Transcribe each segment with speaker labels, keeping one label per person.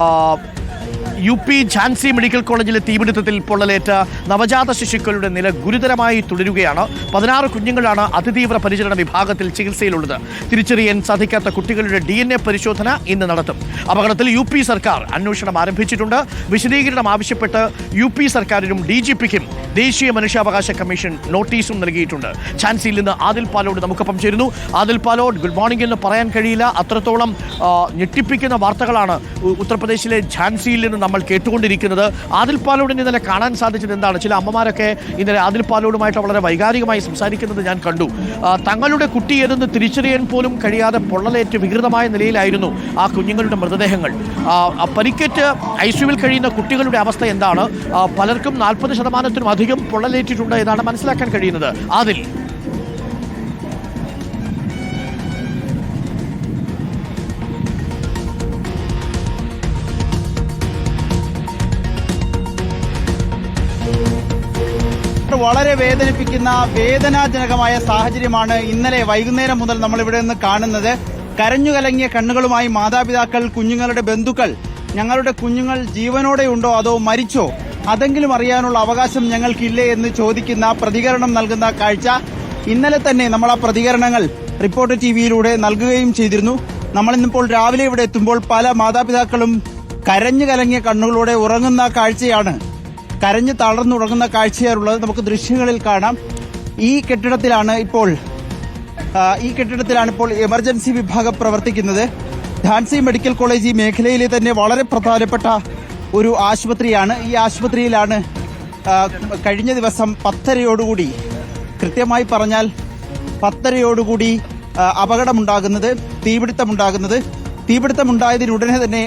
Speaker 1: ആ, U P Jhansi medical കോളേജിലെ തീപിടുത്തത്തിൽ പൊള്ളലേറ്റ നവജാത ശിശുക്കളുടെ നില ഗുരുതരമായി തുടരുകയാണ്. പതിനാറ് കുഞ്ഞുങ്ങളാണ് അതിതീവ്ര പരിചരണ വിഭാഗത്തിൽ ചികിത്സയിലുള്ളത്. തിരിച്ചറിയാൻ സാധിക്കാത്ത കുട്ടികളുടെ ഡി പരിശോധന ഇന്ന് നടത്തും. അപകടത്തിൽ യു സർക്കാർ അന്വേഷണം ആരംഭിച്ചിട്ടുണ്ട്. വിശദീകരണം ആവശ്യപ്പെട്ട് യു സർക്കാരിനും ഡി ദേശീയ മനുഷ്യാവകാശ കമ്മീഷൻ നോട്ടീസും നൽകിയിട്ടുണ്ട്. ഝാൻസിയിൽ നിന്ന് ആദിൽ പാലോട് നമുക്കൊപ്പം ചേരുന്നു. ആദിൽ പാലോട് ഗുഡ് മോർണിംഗ് എന്ന് പറയാൻ കഴിയില്ല. അത്രത്തോളം ഞെട്ടിപ്പിക്കുന്ന വാർത്തകളാണ് ഉത്തർപ്രദേശിലെ ഝാൻസിയിൽ നിന്ന് നമ്മൾ കേട്ടുകൊണ്ടിരിക്കുന്നത്. ആദിൽ പാലോടിന് ഇന്നലെ കാണാൻ സാധിച്ചത് എന്താണ്? ചില അമ്മമാരൊക്കെ ഇന്നലെ ആദിൽ പാലോടുമായിട്ട് വളരെ വൈകാരികമായി സംസാരിക്കുന്നത് ഞാൻ കണ്ടു. തങ്ങളുടെ കുട്ടി ഏതെന്ന് തിരിച്ചറിയാൻ പോലും കഴിയാതെ പൊള്ളലേറ്റ് വികൃതമായ നിലയിലായിരുന്നു ആ കുഞ്ഞുങ്ങളുടെ മൃതദേഹങ്ങൾ. പരിക്കേറ്റ് ഐ സിയുവിൽ കഴിയുന്ന കുട്ടികളുടെ അവസ്ഥ എന്താണ്? പലർക്കും നാൽപ്പത് ശതമാനത്തിനും അധികം പൊള്ളലേറ്റിട്ടുണ്ട് എന്നാണ് മനസ്സിലാക്കാൻ കഴിയുന്നത്. ആദിൽ.
Speaker 2: വളരെ വേദനിപ്പിക്കുന്ന വേദനാജനകമായ സാഹചര്യമാണ് ഇന്നലെ വൈകുന്നേരം മുതൽ നമ്മൾ ഇവിടെ നിന്ന് കാണുന്നത്. കരഞ്ഞു കലങ്ങിയ കണ്ണുകളുമായി മാതാപിതാക്കൾ കുഞ്ഞുങ്ങളുടെ ബന്ധുക്കൾ ഞങ്ങളുടെ കുഞ്ഞുങ്ങൾ ജീവനോടെ ഉണ്ടോ അതോ മരിച്ചോ? അതെങ്കിലും അറിയാനുള്ള അവകാശം ഞങ്ങൾക്കില്ലേ എന്ന് ചോദിക്കുന്ന പ്രതികരണം നൽകുന്ന കാഴ്ച ഇന്നലെ തന്നെ നമ്മൾ ആ പ്രതികരണങ്ങൾ റിപ്പോർട്ട് ടി വിയിലൂടെ നൽകുകയും ചെയ്തിരുന്നു. നമ്മൾ ഇന്നിപ്പോൾ രാവിലെ ഇവിടെ എത്തുമ്പോൾ പല മാതാപിതാക്കളും കരഞ്ഞു കലങ്ങിയ കണ്ണുകളോടെ ഉറങ്ങുന്ന കാഴ്ചയാണ് കരഞ്ഞു തളർന്നുടങ്ങുന്ന കാഴ്ചയാണുള്ളത്. നമുക്ക് ദൃശ്യങ്ങളിൽ കാണാം. ഈ കെട്ടിടത്തിലാണ് ഇപ്പോൾ ഈ കെട്ടിടത്തിലാണ് ഇപ്പോൾ എമർജൻസി വിഭാഗം പ്രവർത്തിക്കുന്നത്. ഝാൻസി മെഡിക്കൽ കോളേജ് ഈ മേഖലയിലെ തന്നെ വളരെ പ്രധാനപ്പെട്ട ഒരു ആശുപത്രിയാണ്. ഈ ആശുപത്രിയിലാണ് കഴിഞ്ഞ ദിവസം പത്തരയോടുകൂടി കൃത്യമായി പറഞ്ഞാൽ പത്തരയോടുകൂടി അപകടമുണ്ടാകുന്നത് തീപിടുത്തമുണ്ടാകുന്നത്. തീപിടുത്തമുണ്ടായതിനുടനെ തന്നെ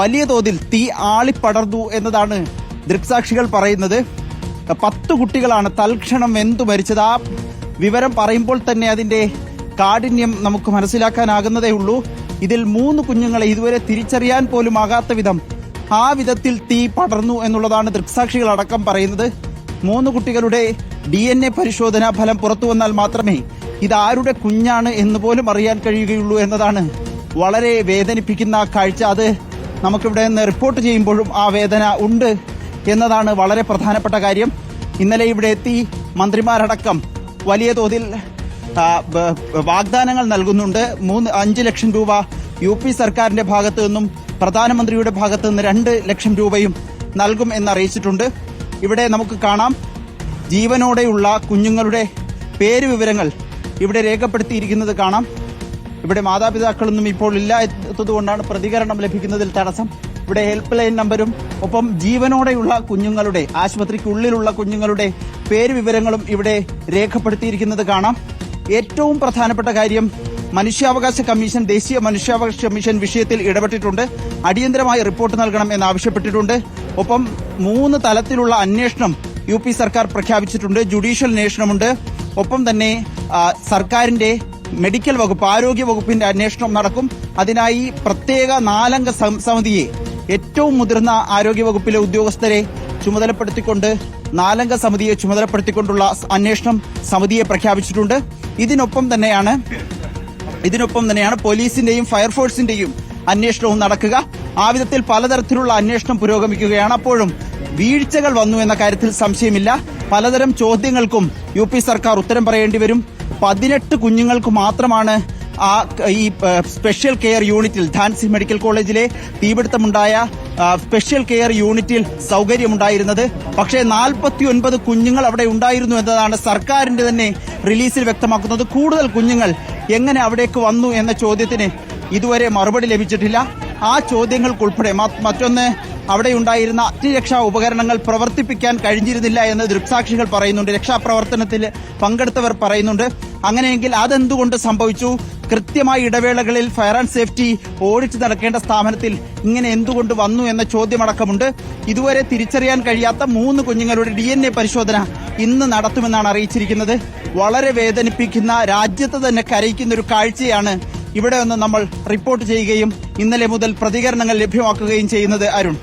Speaker 2: വലിയ തോതിൽ തീ ആളിപ്പടർന്നു എന്നതാണ് ദൃക്സാക്ഷികൾ പറയുന്നത് പത്ത് കുട്ടികളാണ് തൽക്ഷണം എന്തു മരിച്ചത്? ആ വിവരം പറയുമ്പോൾ തന്നെ അതിന്റെ കാഠിന്യം നമുക്ക് മനസ്സിലാക്കാനാകുന്നതേ ഉള്ളൂ. ഇതിൽ മൂന്ന് കുഞ്ഞുങ്ങളെ ഇതുവരെ തിരിച്ചറിയാൻ പോലും ആകാത്ത വിധം ആ വിധത്തിൽ തീ പടർന്നു എന്നുള്ളതാണ് ദൃക്സാക്ഷികൾ അടക്കം പറയുന്നത്. മൂന്ന് കുട്ടികളുടെ ഡി എൻ എ പരിശോധനാ ഫലം പുറത്തു വന്നാൽ മാത്രമേ ഇതാരുടെ കുഞ്ഞാണ് എന്ന് പോലും അറിയാൻ കഴിയുകയുള്ളൂ എന്നതാണ് വളരെ വേദനിപ്പിക്കുന്ന കാഴ്ച. അത് നമുക്കിവിടെ നിന്ന് റിപ്പോർട്ട് ചെയ്യുമ്പോഴും ആ വേദന ഉണ്ട്. എന്നതാണ് വളരെ പ്രധാനപ്പെട്ട കാര്യം. ഇന്നലെ ഇവിടെ എത്തി മന്ത്രിമാരടക്കം വലിയ തോതിൽ വാഗ്ദാനങ്ങൾ നൽകുന്നുണ്ട്. മൂന്ന് അഞ്ച് ലക്ഷം രൂപ യു പി സർക്കാരിന്റെ ഭാഗത്തു നിന്നും പ്രധാനമന്ത്രിയുടെ ഭാഗത്തു നിന്ന് രണ്ട് ലക്ഷം രൂപയും നൽകും എന്നറിയിച്ചിട്ടുണ്ട് ഇവിടെ നമുക്ക് കാണാം. ജീവനോടെയുള്ള കുഞ്ഞുങ്ങളുടെ പേര് വിവരങ്ങൾ ഇവിടെ രേഖപ്പെടുത്തിയിരിക്കുന്നത് കാണാം. ഇവിടെ മാതാപിതാക്കളൊന്നും ഇപ്പോൾ ഇല്ല എത്തതുകൊണ്ടാണ് പ്രതികരണം ലഭിക്കുന്നതിൽ തടസ്സം. ഇവിടെ ഹെൽപ്പ് ലൈൻ നമ്പരും ഒപ്പം ജീവനോടെയുള്ള കുഞ്ഞുങ്ങളുടെ ആശുപത്രിക്കുള്ളിലുള്ള കുഞ്ഞുങ്ങളുടെ പേര് വിവരങ്ങളും ഇവിടെ രേഖപ്പെടുത്തിയിരിക്കുന്നത് കാണാം. ഏറ്റവും പ്രധാനപ്പെട്ട കാര്യം മനുഷ്യാവകാശ കമ്മീഷൻ ദേശീയ മനുഷ്യാവകാശ കമ്മീഷൻ വിഷയത്തിൽ ഇടപെട്ടിട്ടുണ്ട്. അടിയന്തരമായി റിപ്പോർട്ട് നൽകണം എന്നാവശ്യപ്പെട്ടിട്ടുണ്ട് ഒപ്പം മൂന്ന് തലത്തിലുള്ള അന്വേഷണം യു പി സർക്കാർ പ്രഖ്യാപിച്ചിട്ടുണ്ട്. ജുഡീഷ്യൽ അന്വേഷണമുണ്ട്. ഒപ്പം തന്നെ സർക്കാരിന്റെ മെഡിക്കൽ വകുപ്പ് ആരോഗ്യ വകുപ്പിന്റെ അന്വേഷണം നടക്കും. അതിനായി പ്രത്യേക നാലംഗ സമിതിയെ ഏറ്റവും മുതിർന്ന ആരോഗ്യവകുപ്പിലെ ഉദ്യോഗസ്ഥരെ ചുമതലപ്പെടുത്തിക്കൊണ്ട് നാലംഗ സമിതിയെ ചുമതലപ്പെടുത്തിക്കൊണ്ടുള്ള അന്വേഷണം സമിതിയെ പ്രഖ്യാപിച്ചിട്ടുണ്ട്. ഇതിനൊപ്പം തന്നെയാണ് ഇതിനൊപ്പം തന്നെയാണ് പോലീസിന്റെയും ഫയർഫോഴ്സിന്റെയും അന്വേഷണവും നടക്കുക. ആ വിധത്തിൽ പലതരത്തിലുള്ള അന്വേഷണം പുരോഗമിക്കുകയാണ്. അപ്പോഴും വീഴ്ചകൾ വന്നു എന്ന കാര്യത്തിൽ സംശയമില്ല. പലതരം ചോദ്യങ്ങൾക്കും യു സർക്കാർ ഉത്തരം പറയേണ്ടി വരും. പതിനെട്ട് കുഞ്ഞുങ്ങൾക്ക് മാത്രമാണ് ആ ഈ സ്പെഷ്യൽ കെയർ യൂണിറ്റിൽ ധാൻസി മെഡിക്കൽ കോളേജിലെ തീപിടുത്തമുണ്ടായ സ്പെഷ്യൽ കെയർ യൂണിറ്റിൽ സൗകര്യമുണ്ടായിരുന്നത്. പക്ഷേ നാൽപ്പത്തി ഒൻപത് കുഞ്ഞുങ്ങൾ അവിടെ ഉണ്ടായിരുന്നു എന്നതാണ് സർക്കാരിന്റെ തന്നെ റിലീസിൽ വ്യക്തമാക്കുന്നത്. കൂടുതൽ കുഞ്ഞുങ്ങൾ എങ്ങനെ അവിടേക്ക് വന്നു എന്ന ചോദ്യത്തിന് ഇതുവരെ മറുപടി ലഭിച്ചിട്ടില്ല. ആ ചോദ്യങ്ങൾക്കുൾപ്പെടെ മറ്റൊന്ന് അവിടെ ഉണ്ടായിരുന്ന അഗ്നിരക്ഷാ ഉപകരണങ്ങൾ പ്രവർത്തിപ്പിക്കാൻ കഴിഞ്ഞിരുന്നില്ല എന്ന് ദൃക്സാക്ഷികൾ പറയുന്നുണ്ട്. രക്ഷാപ്രവർത്തനത്തിൽ പങ്കെടുത്തവർ പറയുന്നുണ്ട്. അങ്ങനെയെങ്കിൽ അതെന്തുകൊണ്ട് സംഭവിച്ചു? കൃത്യമായ ഇടവേളകളിൽ ഫയർ ആൻഡ് സേഫ്റ്റി ഓടിച്ചു നടക്കേണ്ട സ്ഥാപനത്തിൽ ഇങ്ങനെ എന്തുകൊണ്ട് വന്നു എന്ന ചോദ്യമടക്കമുണ്ട്. ഇതുവരെ തിരിച്ചറിയാൻ കഴിയാത്ത മൂന്ന് കുഞ്ഞുങ്ങളുടെ ഡി പരിശോധന ഇന്ന് നടത്തുമെന്നാണ് അറിയിച്ചിരിക്കുന്നത്. വളരെ വേദനിപ്പിക്കുന്ന രാജ്യത്ത് തന്നെ കരയിക്കുന്ന ഒരു കാഴ്ചയാണ് ഇവിടെ നമ്മൾ റിപ്പോർട്ട് ചെയ്യുകയും ഇന്നലെ മുതൽ പ്രതികരണങ്ങൾ ലഭ്യമാക്കുകയും ചെയ്യുന്നത് അരുൺ.